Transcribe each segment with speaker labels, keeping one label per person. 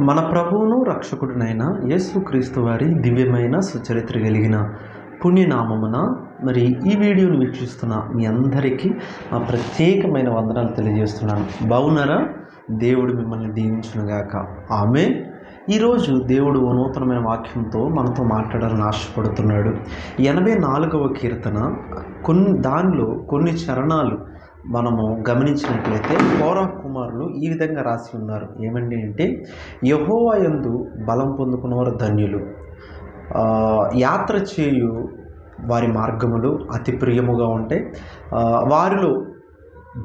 Speaker 1: మన ప్రభువును రక్షకుడునైన యేసుక్రీస్తు వారి దివ్యమైన సుచరిత్ర కలిగిన పుణ్యనామమున మరి ఈ వీడియోను వీక్షిస్తున్న మీ అందరికీ మా ప్రత్యేకమైన వందనాలు తెలియజేస్తున్నాను. బాగున్నారా దేవుడు మిమ్మల్ని దీవించునుగాక. ఆమె ఈరోజు దేవుడు నూతనమైన వాక్యంతో మనతో మాట్లాడాలని ఆశపడుతున్నాడు. ఎనభై నాలుగవ కీర్తన కొన్ని దానిలో కొన్ని చరణాలు మనము గమనించినట్లయితే పౌర కుమారులు ఈ విధంగా రాసి ఉన్నారు. ఏమండి అంటే యహోవా యందు బలం పొందుకున్నవారు ధన్యులు. యాత్ర చేయు వారి మార్గములు అతి ప్రియముగా ఉంటాయి వారిలో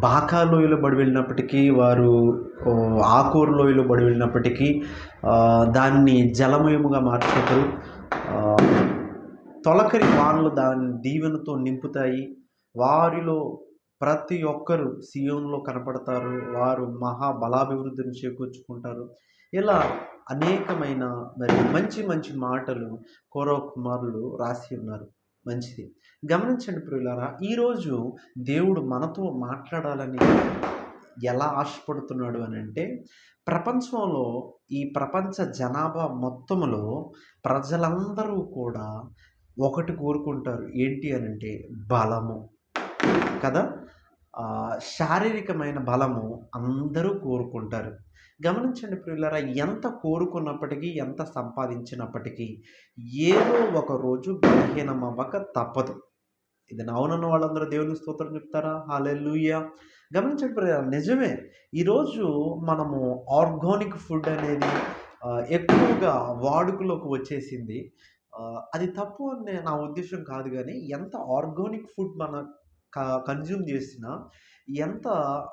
Speaker 1: బాకా లోయలో బడి వెళ్ళినప్పటికీ వారు ఆకూరు లోయలో బడి వెళ్ళినప్పటికీ దాన్ని జలమయముగా మార్చేతారు తొలకరి వానలు దాని దీవెనతో నింపుతాయి. వారిలో ప్రతి ఒక్కరు సియోన్లో కనపడతారు. వారు మహా బలాభివృద్ధిని చేకూర్చుకుంటారు. ఇలా అనేకమైన మరి మంచి మంచి మాటలు కౌరవ కుమారులు రాసి ఉన్నారు. మంచిది. గమనించండి ప్రియులారా ఈరోజు దేవుడు మనతో మాట్లాడాలని ఎలా ఆశపడుతున్నాడు అని అంటే ప్రపంచంలో ఈ ప్రపంచ జనాభా మొత్తంలో ప్రజలందరూ కూడా ఒకటి కోరుకుంటారు. ఏంటి అని అంటే బలము. కదా? శారీరకమైన బలము అందరూ కోరుకుంటారు. గమనించండి ప్రియులరా ఎంత కోరుకున్నప్పటికీ ఎంత సంపాదించినప్పటికీ ఏదో ఒక రోజు బలహీనం అవ్వక తప్పదు. ఇది అవునన్న వాళ్ళందరూ దేవుని స్తోత్రం చెప్తారా? హాలెలుయ్యా గమనించండి ప్రియులరా నిజమే ఈరోజు మనము ఆర్గానిక్ ఫుడ్ అనేది ఎక్కువగా వాడుకలోకి వచ్చేసింది. అది తప్పు అనే నా ఉద్దేశం కాదు కానీ ఎంత ఆర్గానిక్ ఫుడ్ మన కన్జ్యూమ్ చేసినా ఎంత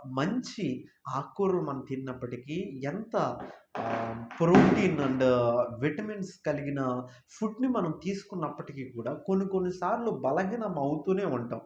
Speaker 1: మంచి ఆకుకూరలు మనం తిన్నప్పటికీ ఎంత ప్రోటీన్ అండ్ విటమిన్స్ కలిగిన ఫుడ్ని మనం తీసుకున్నప్పటికీ కూడా కొన్ని కొన్నిసార్లు బలహీనం అవుతూనే ఉంటాం.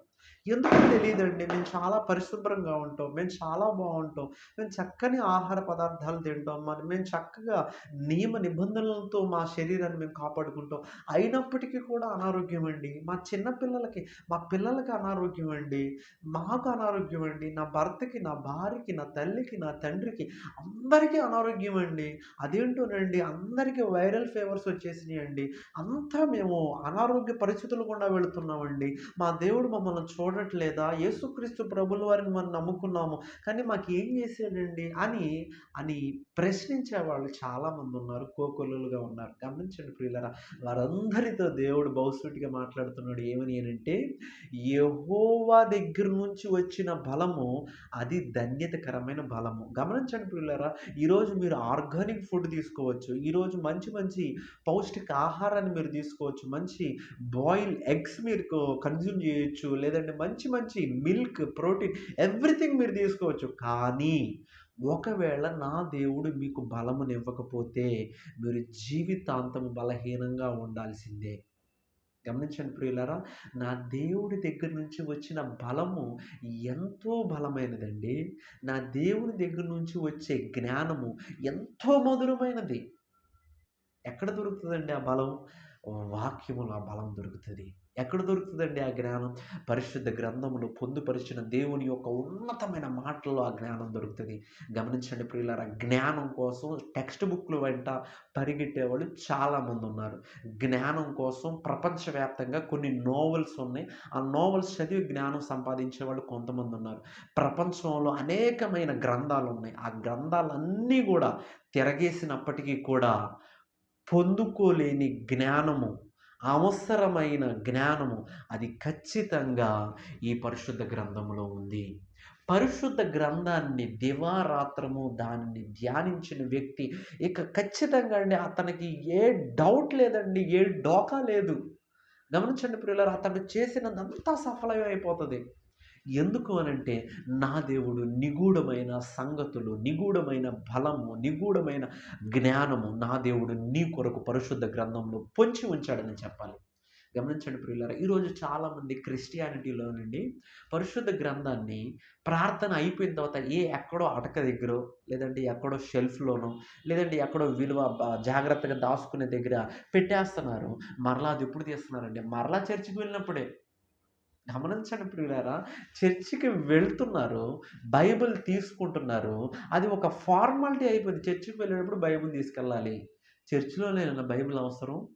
Speaker 1: ఎందుకో తెలియదండి మేము చాలా పరిశుభ్రంగా ఉంటాం. మేము చాలా బాగుంటాం. మేము చక్కని ఆహార పదార్థాలు తింటాం. మరి మేము చక్కగా నియమ నిబంధనలతో మా శరీరాన్ని మేము కాపాడుకుంటాం. అయినప్పటికీ కూడా అనారోగ్యం అండి. మా చిన్న పిల్లలకి మా పిల్లలకి అనారోగ్యం అండి. మాకు అనారోగ్యం అండి. నా భర్తకి నా భార్యకి నా తల్లికి నా తండ్రికి అందరికీ అనారోగ్యం అండి. అదేంటోనండి? అందరికీ వైరల్ ఫీవర్స్ వచ్చేసినాయి అండి అంతా మేము అనారోగ్య పరిస్థితులు గుండా వెళుతున్నామండి. మా దేవుడు మమ్మల్ని చూడట్లేదా? యేసుక్రీస్తు ప్రభుల వారిని మనం నమ్ముకున్నాము. కానీ మాకు ఏం చేసాడండి అని అని ప్రశ్నించే వాళ్ళు చాలామంది ఉన్నారు కోకొల్లులుగా ఉన్నారు. గమనించండి ప్రియులరా వారందరితో దేవుడు బహుసూటిగా మాట్లాడుతున్నాడు. ఏమని అంటే యెహోవా దగ్గర నుంచి వచ్చిన బలము అది ధన్యతకరమైన బలము. గమనించండి ప్రియులరా ఈరోజు మీరు ఆర్గానిక్ ఫుడ్ తీసుకోవచ్చు. ఈరోజు మంచి మంచి పౌష్టిక ఆహారాన్ని మీరు తీసుకోవచ్చు. మంచి బాయిల్ ఎగ్స్ మీరు కన్జ్యూమ్ చేయొచ్చు. లేదంటే మంచి మంచి మిల్క్ ప్రోటీన్ ఎవ్రీథింగ్ మీరు తీసుకోవచ్చు. కానీ ఒకవేళ నా దేవుడు మీకు బలమునివ్వకపోతే మీరు జీవితాంతం బలహీనంగా ఉండాల్సిందే. గమనించండి ప్రియులరా నా దేవుడి దగ్గర నుంచి వచ్చిన బలము ఎంతో బలమైనదండి. నా దేవుని దగ్గర నుంచి వచ్చే జ్ఞానము ఎంతో మధురమైనది. ఎక్కడ దొరుకుతుందండి ఆ బలం? వాక్యములో ఆ బలం దొరుకుతుంది. ఎక్కడ దొరుకుతుందండి ఆ జ్ఞానం? పరిశుద్ధ గ్రంథములు పొందుపరిచిన దేవుని యొక్క ఉన్నతమైన మాటల్లో ఆ జ్ఞానం దొరుకుతుంది. గమనించండి ప్రియులారా జ్ఞానం కోసం టెక్స్ట్ బుక్లు వెంట పరిగెట్టేవాళ్ళు చాలామంది ఉన్నారు. జ్ఞానం కోసం ప్రపంచవ్యాప్తంగా కొన్ని నోవెల్స్ ఉన్నాయి. ఆ నోవెల్స్ చదివి జ్ఞానం సంపాదించే వాళ్ళు కొంతమంది ఉన్నారు. ప్రపంచంలో అనేకమైన గ్రంథాలు ఉన్నాయి. ఆ గ్రంథాలన్నీ కూడా తిరగేసినప్పటికీ కూడా పొందుకోలేని జ్ఞానము అవసరమైన జ్ఞానము అది ఖచ్చితంగా ఈ పరిశుద్ధ గ్రంథంలో ఉంది. పరిశుద్ధ గ్రంథాన్ని దివారాత్రము దానిని ధ్యానించిన వ్యక్తి ఇక ఖచ్చితంగా అండి అతనికి ఏ డౌట్ లేదండి ఏ డోకా లేదు. గమనించండి ప్రియులారు అతను చేసినదంతా సఫలమైపోతుంది. ఎందుకు అనంటే నా దేవుడు నిగూఢమైన సంగతులు నిగూఢమైన బలము నిగూఢమైన జ్ఞానము నా దేవుడు నీ కొరకు పరిశుద్ధ గ్రంథంలో పొంచి ఉంచాడని చెప్పాలి. గమనించండి ప్రియులారా ఈరోజు చాలామంది క్రిస్టియానిటీలో నుండి పరిశుద్ధ గ్రంథాన్ని ప్రార్థన అయిపోయిన తర్వాత ఏ ఎక్కడో అటక దగ్గర లేదంటే ఎక్కడో షెల్ఫ్లోనో లేదంటే ఎక్కడో విలువ జాగ్రత్తగా దాచుకునే దగ్గర పెట్టేస్తున్నారు. మరలా అది ఎప్పుడు తీస్తున్నారండి? మరలా చర్చికి వెళ్ళినప్పుడే. గమనించండి ప్రియులారా చర్చికి వెళ్తున్నారు బైబిల్ తీసుకుంటున్నారు. అది ఒక ఫార్మాలిటీ అయిపోయింది. చర్చికి వెళ్ళేటప్పుడు బైబిల్ తీసుకెళ్ళాలి. చర్చిలో లేన బైబిల్ అవసరం?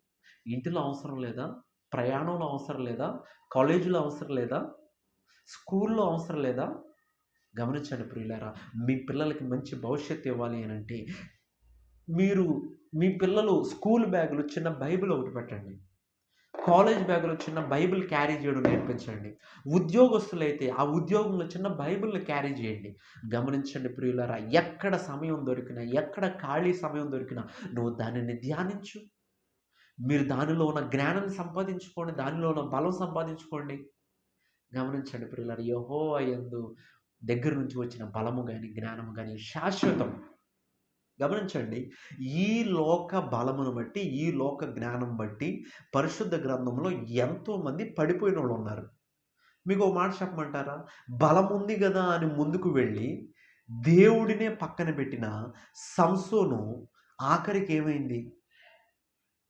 Speaker 1: ఇంటిలో అవసరం లేదా? ప్రయాణంలో అవసరం లేదా? కాలేజీలో అవసరం లేదా? స్కూల్లో అవసరం లేదా? గమనించండి ప్రియులారా మీ పిల్లలకి మంచి భవిష్యత్తు ఇవ్వాలి అని అంటే మీరు మీ పిల్లలు స్కూల్ బ్యాగులు చిన్న బైబిల్ ఒకటి పెట్టండి. కాలేజ్ బ్యాగులో చిన్న బైబిల్ క్యారీ చేయడం నేర్పించండి. ఉద్యోగస్తులైతే ఆ ఉద్యోగంలో చిన్న బైబిల్ని క్యారీ చేయండి. గమనించండి ప్రియులరా ఎక్కడ సమయం దొరికినా ఎక్కడ ఖాళీ సమయం దొరికినా నువ్వు దానిని ధ్యానించు. మీరు దానిలో ఉన్న జ్ఞానం సంపాదించుకోండి దానిలో ఉన్న బలం సంపాదించుకోండి. గమనించండి ప్రియులరా యహో అయ్యందు దగ్గర నుంచి వచ్చిన బలము కానీ జ్ఞానము కానీ శాశ్వతం గమనించండి. ఈ లోక బలమును బట్టి ఈ లోక జ్ఞానం బట్టి పరిశుద్ధ గ్రంథంలో ఎంతోమంది పడిపోయిన వాళ్ళు ఉన్నారు. మీకు ఒక మాట చెప్పమంటారా? బలం ఉంది కదా అని ముందుకు వెళ్ళి దేవుడినే పక్కన పెట్టిన సంసోను ఆఖరికి ఏమైంది?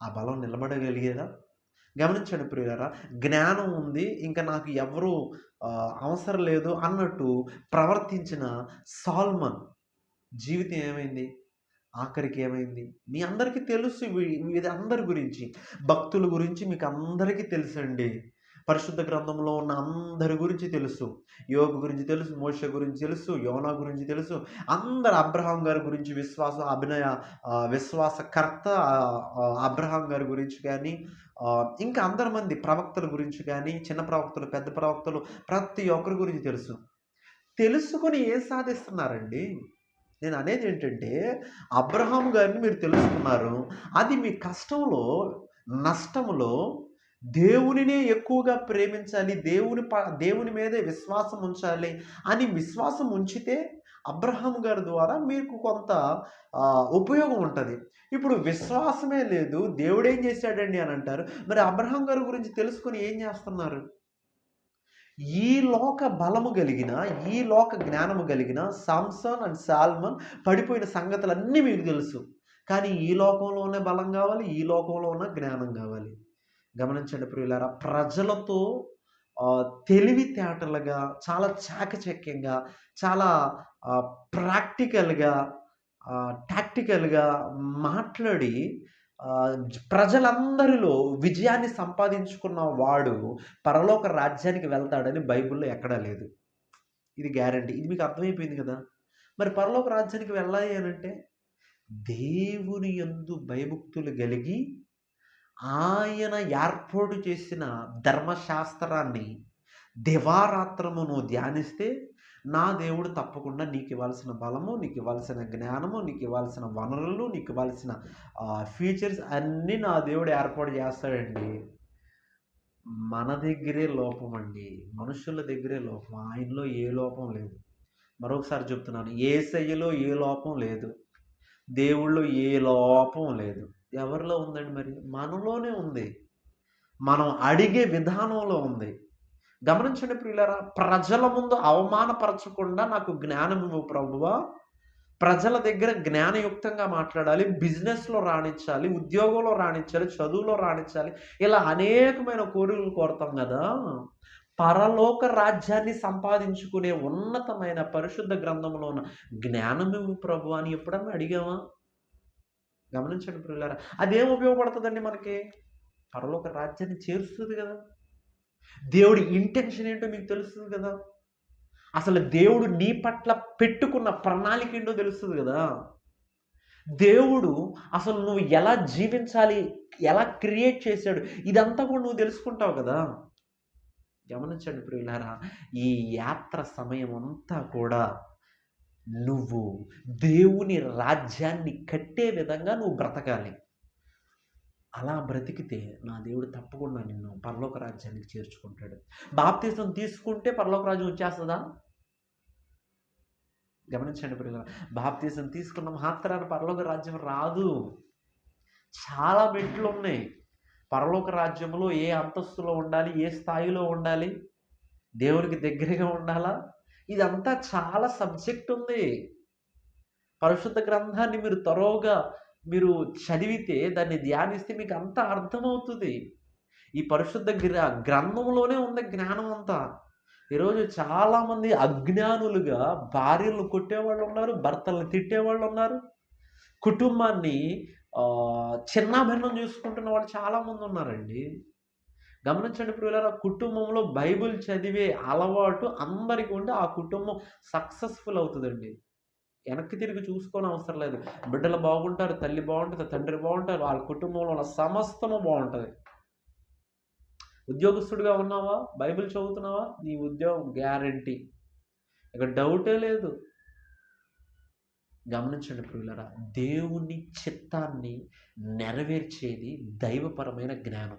Speaker 1: ఆ బలం నిలబడగలిగేదా? గమనించండి ప్రియులారా జ్ఞానం ఉంది ఇంకా నాకు ఎవరు అవసరం లేదు అన్నట్టు ప్రవర్తించిన సాల్మన్ జీవితం ఏమైంది? ఆఖరికి ఏమైంది? మీ అందరికీ తెలుసు ఇది అందరి గురించి. భక్తుల గురించి మీకు అందరికీ తెలుసండి. పరిశుద్ధ గ్రంథంలో ఉన్న అందరి గురించి తెలుసు. యోగ గురించి తెలుసు మోష గురించి తెలుసు యోనా గురించి తెలుసు. అందరు అబ్రహాం గారి గురించి విశ్వాస అభినయ విశ్వాసకర్త అబ్రహాం గారి గురించి కానీ ఇంకా అందరి మంది ప్రవక్తల గురించి కానీ చిన్న ప్రవక్తలు పెద్ద ప్రవక్తలు ప్రతి ఒక్కరి గురించి తెలుసు. తెలుసుకొని ఏం సాధిస్తున్నారండి? నేను అనేది ఏంటంటే అబ్రహాం గారిని మీరు తెలుసుకున్నారు. అది మీ కష్టంలో నష్టంలో దేవునినే ఎక్కువగా ప్రేమించాలి దేవుని ప దేవుని మీదే విశ్వాసం ఉంచాలి అని విశ్వాసం ఉంచితే అబ్రహాం గారి ద్వారా మీకు కొంత ఉపయోగం ఉంటుంది. ఇప్పుడు విశ్వాసమే లేదు దేవుడు ఏం చేశాడండి అని అంటారు. మరి అబ్రహాం గారి గురించి తెలుసుకొని ఏం చేస్తున్నారు? ఈ లోక బలము కలిగిన ఈ లోక జ్ఞానము కలిగిన సామ్సన్ అండ్ సాల్మన్ పడిపోయిన సంగతులన్నీ మీకు తెలుసు. కానీ ఈ లోకంలోనే బలం కావాలి ఈ లోకంలో ఉన్న జ్ఞానం కావాలి. గమనించండి ప్రియులారా ప్రజలతో తెలివితేటలుగా చాలా చాకచక్యంగా చాలా ప్రాక్టికల్గా టాక్టికల్గా మాట్లాడి ప్రజలందరిలో విజయాన్ని సంపాదించుకున్న వాడు పరలోక రాజ్యానికి వెళ్తాడని బైబిల్లో ఎక్కడా లేదు. ఇది గ్యారంటీ. ఇది మీకు అర్థమైపోయింది కదా? మరి పరలోక రాజ్యానికి వెళ్ళాలి అని అంటే దేవుని ఎందు భయభక్తులు కలిగి ఆయన ఏర్పాటు చేసిన ధర్మశాస్త్రాన్ని దివారాత్రమును ధ్యానిస్తే నా దేవుడు తప్పకుండా నీకు ఇవ్వాల్సిన బలము నీకు ఇవ్వాల్సిన జ్ఞానము నీకు ఇవ్వాల్సిన వనరులు నీకు ఇవ్వాల్సిన ఫీచర్స్ అన్నీ నా దేవుడు ఏర్పాటు చేస్తాడండి. మన దగ్గరే లోపం అండి. మనుషుల దగ్గరే లోపం. ఆయనలో ఏ లోపం లేదు. మరొకసారి చెప్తున్నాను. ఏ శయ్యలో ఏ లోపం లేదు. దేవుళ్ళు ఏ లోపం లేదు. ఎవరిలో ఉందండి మరి? మనలోనే ఉంది. మనం అడిగే విధానంలో ఉంది. గమనించండి ప్రియులరా ప్రజల ముందు అవమానపరచకుండా నాకు జ్ఞానం ఇవ్వు ప్రభువా. ప్రజల దగ్గర జ్ఞానయుక్తంగా మాట్లాడాలి బిజినెస్లో రాణించాలి ఉద్యోగంలో రాణించాలి చదువులో రాణించాలి ఇలా అనేకమైన కోరికలు కోరుతాం కదా. పరలోక రాజ్యాన్ని సంపాదించుకునే ఉన్నతమైన పరిశుద్ధ గ్రంథంలో ఉన్న జ్ఞానం ఇవ్వు ప్రభు అని ఎప్పుడన్నా అడిగామా గమనించండి పిల్లరా అదేం ఉపయోగపడుతుందండి మనకి? పరలోక రాజ్యాన్ని చేరుస్తుంది కదా. దేవుడి ఇంటెన్షన్ ఏంటో మీకు తెలుస్తుంది కదా? అసలు దేవుడు నీ పట్ల పెట్టుకున్న ప్రణాళిక ఏంటో తెలుస్తుంది కదా? దేవుడు అసలు నువ్వు ఎలా జీవించాలి ఎలా క్రియేట్ చేశాడు ఇదంతా కూడా నువ్వు తెలుసుకుంటావు కదా? గమనించండి ప్రియులారా ఈ యాత్ర సమయం అంతా కూడా నువ్వు దేవుని రాజ్యాన్ని కట్టే విధంగా నువ్వు బ్రతకాలి. అలా బ్రతికితే నా దేవుడు తప్పకుండా నిన్ను పరలోక రాజ్యానికి చేర్చుకుంటాడు. బాప్తీసం తీసుకుంటే పరలోక రాజ్యం వచ్చేస్తుందా? గమనించండి ప్రియుల బాప్తీసం తీసుకున్న మాత్రాన పరలోక రాజ్యం రాదు. చాలా మెట్లు ఉన్నాయి. పరలోక రాజ్యంలో ఏ అంతస్తులో ఉండాలి ఏ స్థాయిలో ఉండాలి? దేవునికి దగ్గరగా ఉండాలా? ఇదంతా చాలా సబ్జెక్ట్ ఉంది. పరిశుద్ధ గ్రంథాన్ని మీరు తరోగా మీరు చదివితే దాన్ని ధ్యానిస్తే మీకు అంత అర్థమవుతుంది. ఈ పరిశుద్ధ గ్ర గ్రంథంలోనే ఉంది జ్ఞానం అంతా. ఈరోజు చాలామంది అజ్ఞానులుగా భార్యలను కొట్టేవాళ్ళు ఉన్నారు భర్తలను తిట్టేవాళ్ళు ఉన్నారు. కుటుంబాన్ని చిన్నాభిన్నం చూసుకుంటున్న వాళ్ళు చాలామంది ఉన్నారండి. గమనించండి పిల్లల కుటుంబంలో బైబిల్ చదివే అలవాటు అందరికీ ఉంటే ఆ కుటుంబం సక్సెస్ఫుల్ అవుతుందండి. వెనక్కి తిరిగి చూసుకోని అవసరం లేదు. బిడ్డలు బాగుంటారు తల్లి బాగుంటుంది తండ్రి బాగుంటారు వాళ్ళ కుటుంబంలో ఉన్న సమస్తము బాగుంటుంది. ఉద్యోగస్తుడిగా ఉన్నావా? బైబిల్ చదువుతున్నావా? నీ ఉద్యోగం గ్యారంటీ. ఇక డౌటే లేదు. గమనించండి ప్రియులరా దేవుని చిత్తాన్ని నెరవేర్చేది దైవపరమైన జ్ఞానం.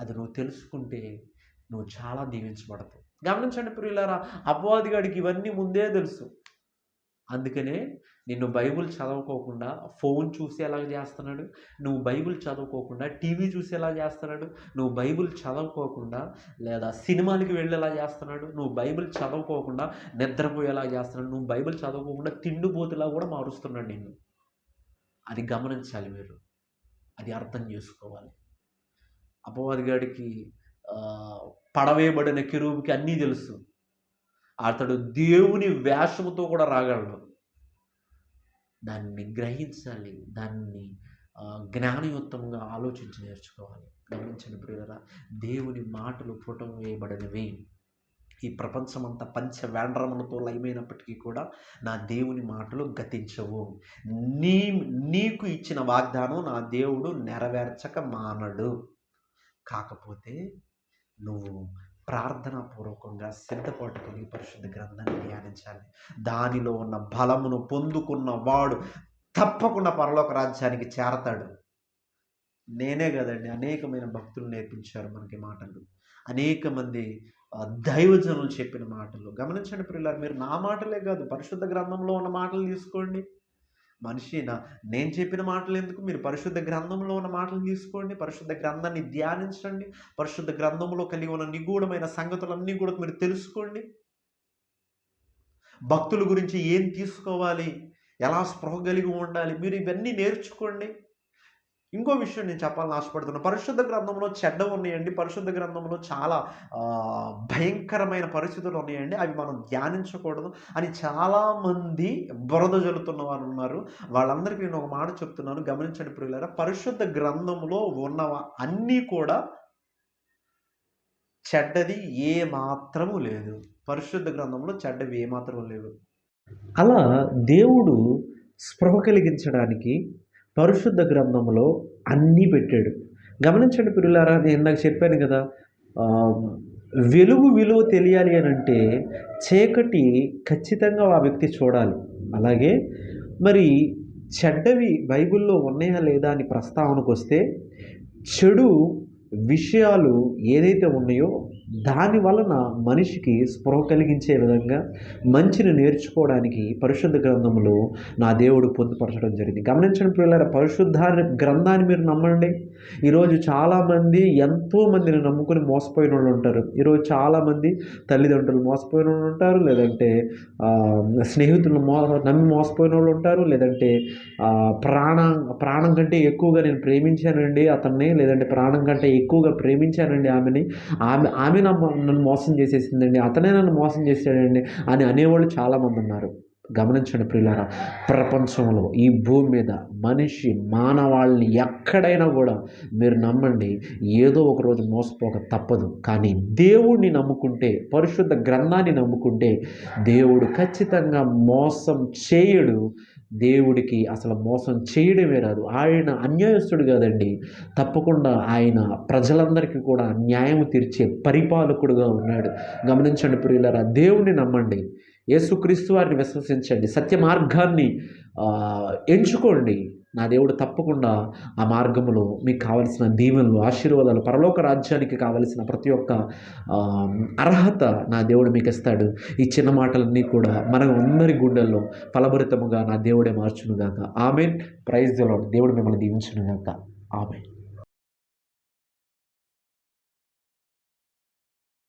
Speaker 1: అది నువ్వు తెలుసుకుంటే నువ్వు చాలా దీవించబడతావు. గమనించండి ప్రియులరా అపవాదిగాడికి ఇవన్నీ ముందే తెలుసు. అందుకనే నిన్ను బైబుల్ చదవుకోకుండా ఫోన్ చూసేలా చేస్తున్నాడు నువ్వు బైబుల్ చదువుకోకుండా టీవీ చూసేలా చేస్తున్నాడు నువ్వు బైబుల్ చదవుకోకుండా లేదా సినిమాలకి వెళ్ళేలా చేస్తున్నాడు నువ్వు బైబిల్ చదవుకోకుండా నిద్రపోయేలా చేస్తున్నాడు నువ్వు బైబిల్ చదవుకోకుండా తిండిపోతులా కూడా మారుస్తున్నాడు నిన్ను. అది గమనించాలి మీరు. అది అర్థం చేసుకోవాలి. అపవాదిగాడికి పడవేయబడిన కిరూపుకి అన్నీ తెలుసు. అతడు దేవుని వేషముతో కూడా రాగలడు. దాన్ని గ్రహించాలి దాన్ని జ్ఞానయుక్తంగా ఆలోచించి నేర్చుకోవాలి. గమనించిన ప్రియులరా దేవుని మాటలు పుటం వేయబడినవి. ఈ ప్రపంచమంతా పంచ వేండ్రములతో లయమైనప్పటికీ కూడా నా దేవుని మాటలు గతించవు. నీ నీకు ఇచ్చిన వాగ్దానం నా దేవుడు నెరవేర్చక మానడు. కాకపోతే నువ్వు ప్రార్థనాపూర్వకంగా సిద్ధపాటు కలిగి పరిశుద్ధ గ్రంథాన్ని ధ్యానించాలి. దానిలో ఉన్న బలమును పొందుకున్న వాడు తప్పకుండా పరలోక రాజ్యానికి చేరతాడు. నేనే కదండి అనేకమైన భక్తులు నేర్పించారు మనకి మాటలు. అనేక మంది దైవజనులు చెప్పిన మాటలు. గమనించండి పిల్లలు మీరు నా మాటలే కాదు పరిశుద్ధ గ్రంథంలో ఉన్న మాటలు తీసుకోండి. మనిషినా నేను చెప్పిన మాటలు ఎందుకు? మీరు పరిశుద్ధ గ్రంథంలో ఉన్న మాటలు తీసుకోండి. పరిశుద్ధ గ్రంథాన్ని ధ్యానించండి. పరిశుద్ధ గ్రంథంలో కలిగి ఉన్న నిగూఢమైన సంగతులన్నీ కూడా మీరు తెలుసుకోండి. భక్తుల గురించి ఏం తీసుకోవాలి? ఎలా స్పృహ కలిగి ఉండాలి? మీరు ఇవన్నీ నేర్చుకోండి. ఇంకో విషయం నేను చెప్పాలని ఆశపడుతున్నాను పరిశుద్ధ గ్రంథంలో చెడ్డ ఉన్నాయండి. పరిశుద్ధ గ్రంథంలో చాలా భయంకరమైన పరిస్థితులు ఉన్నాయండి. అవి మనం ధ్యానించకూడదు. అని చాలామంది బురద జల్లుతున్న వారు ఉన్నారు. వాళ్ళందరికీ నేను ఒక మాట చెప్తున్నాను. గమనించండి ప్రియులారా పరిశుద్ధ గ్రంథంలో ఉన్నవ అన్నీ కూడా చెడ్డది ఏ మాత్రము లేదు. పరిశుద్ధ గ్రంథంలో చెడ్డవి ఏమాత్రం లేవు. అలా దేవుడు స్పృహ కలిగించడానికి పరిశుద్ధ గ్రంథంలో అన్నీ పెట్టాడు. గమనించండి పిల్లలారా నేను ఇందాక చెప్పాను కదా వెలుగు విలువ తెలియాలి అని అంటే చీకటి ఖచ్చితంగా ఆ వ్యక్తి చూడాలి. అలాగే మరి చెడ్డవి బైబిల్లో ఉన్నాయా లేదా అని ప్రస్తావనకు వస్తే చెడు విషయాలు ఏదైతే ఉన్నాయో దాని వలన మనిషికి స్పృహ కలిగించే విధంగా మంచిని నేర్చుకోవడానికి పరిశుద్ధ గ్రంథంలో నా దేవుడు పొందుపరచడం జరిగింది. గమనించండి పిల్లల పరిశుద్ధ గ్రంథాన్ని మీరు నమ్మండి. ఈరోజు చాలామంది ఎంతోమందిని నమ్ముకుని మోసపోయిన వాళ్ళు ఉంటారు. ఈరోజు చాలామంది తల్లిదండ్రులు మోసపోయిన వాళ్ళు ఉంటారు లేదంటే స్నేహితులు మో నమ్మి మోసపోయిన వాళ్ళు ఉంటారు లేదంటే ప్రాణం ప్రాణం కంటే ఎక్కువగా నేను ప్రేమించానండి అతన్ని లేదంటే ప్రాణం కంటే ఎక్కువగా ప్రేమించానండి ఆమెని. ఆమె ఆమె నన్ను మోసం చేసేసిందండి అతనే నన్ను మోసం చేసాడండి అని అనేవాళ్ళు చాలామంది ఉన్నారు. గమనించండి ప్రియులారా ప్రపంచంలో ఈ భూమి మీద మనిషి మానవాళ్ళని ఎక్కడైనా కూడా మీరు నమ్మండి ఏదో ఒక రోజు మోసపోక తప్పదు. కానీ దేవుడిని నమ్ముకుంటే పరిశుద్ధ గ్రంథాన్ని నమ్ముకుంటే దేవుడు ఖచ్చితంగా మోసం చేయడు. దేవుడికి అసలు మోసం చేయడమే రాదు ఆయన అన్యాయస్తుడు కాదండి. తప్పకుండా ఆయన ప్రజలందరికీ కూడా న్యాయం తీర్చే పరిపాలకుడుగా ఉన్నాడు. గమనించండి ప్రియులరా దేవుడిని నమ్మండి. యేసుక్రీస్తు వారిని విశ్వసించండి. సత్య మార్గాన్ని ఎంచుకోండి. నా దేవుడు తప్పకుండా ఆ మార్గంలో మీకు కావలసిన దీవెనలు ఆశీర్వాదాలు పరలోక రాజ్యానికి కావలసిన ప్రతి ఒక్క అర్హత నా దేవుడు మీకు ఇస్తాడు. ఈ చిన్న మాటలన్నీ కూడా మన అందరి గుండెల్లో ఫలభరితముగా నా దేవుడే మార్చునుగాక. ఆమె ప్రైజ్ దేవుడు మిమ్మల్ని దీవించునుగాక. ఆమె